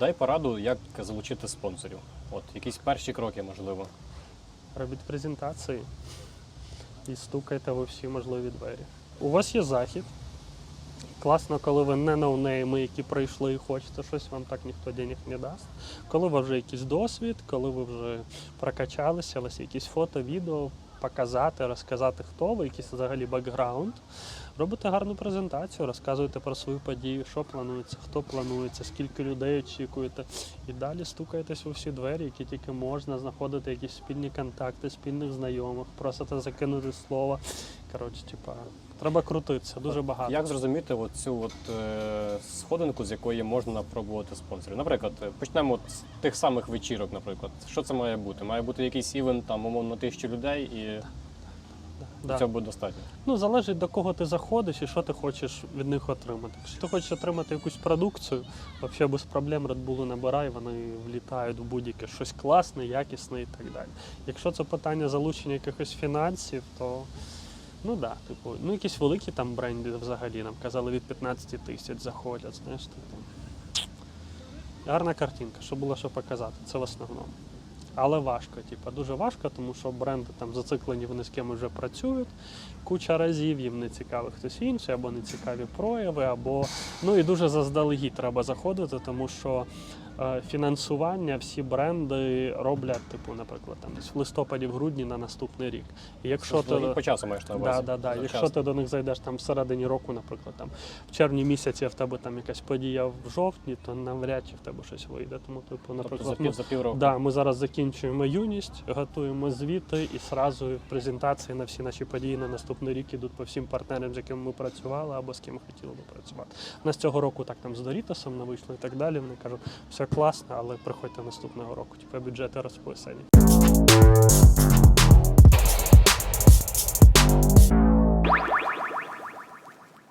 Дай пораду, як залучити спонсорів. От якісь перші кроки, можливо. Робіть презентації і стукайте у всі можливі двері. У вас є захід. Класно, коли ви не ноунейми, які прийшли і хочете щось, вам так ніхто денег не дасть. Коли у вас вже якийсь досвід, коли ви вже прокачалися, вас якісь фото, відео, показати, розказати, хто ви, якийсь взагалі бекграунд. Робите гарну презентацію, розказуєте про свою подію, що планується, хто планується, скільки людей очікуєте. І далі стукаєтесь у всі двері, які тільки можна, знаходити якісь спільні контакти, спільних знайомих, просите закинути слово. Коротше, типа, треба крутитися, дуже багато. Як зрозуміти цю от, е, сходинку, з якої можна пробувати спонсорів? Наприклад, почнемо от з тих самих вечірок, наприклад. Що це має бути? Має бути якийсь івент, там, умовно, тисячу людей, і Да. цього буде достатньо. Ну, залежить до кого ти заходиш і що ти хочеш від них отримати. Якщо ти хочеш отримати якусь продукцію, взагалі без проблем Red Bull набирай, вони влітають в будь-яке щось класне, якісне і так далі. Якщо це питання залучення якихось фінансів, то ну да, типу, ну якісь великі там бренди взагалі нам казали від 15 тисяч заходять, знаєш, типу. Гарна картинка, що було що показати, це в основному. Але важко, типу, дуже важко, тому що бренди там зациклені, вони з кимось вже працюють. Куча разів їм не цікавий хтось інший, або не цікаві прояви, або ну і дуже заздалегідь треба заходити, тому що е, фінансування всі бренди роблять, типу, наприклад, там в листопаді, в грудні на наступний рік. І якщо Тобто, ти по часу маєш на увазі. Да, да, да. Якщо ти до них зайдеш там всередині року, наприклад, там в червні місяці в тебе там якась подія в жовтні, то навряд чи в тебе щось вийде. Тому, типу, Тобто за, ми, пів, за півроку. да, ми зараз закінчуємо юність, готуємо звіти і зразу презентації на всі наші події на наступний рік ідуть по всім партнерам, з якими ми працювали або з ким хотіли би працювати. Нас цього року так там з Дорітасом не вийшло і так далі. Вони кажуть, все класно, але приходьте наступного року. Типу бюджети розписані.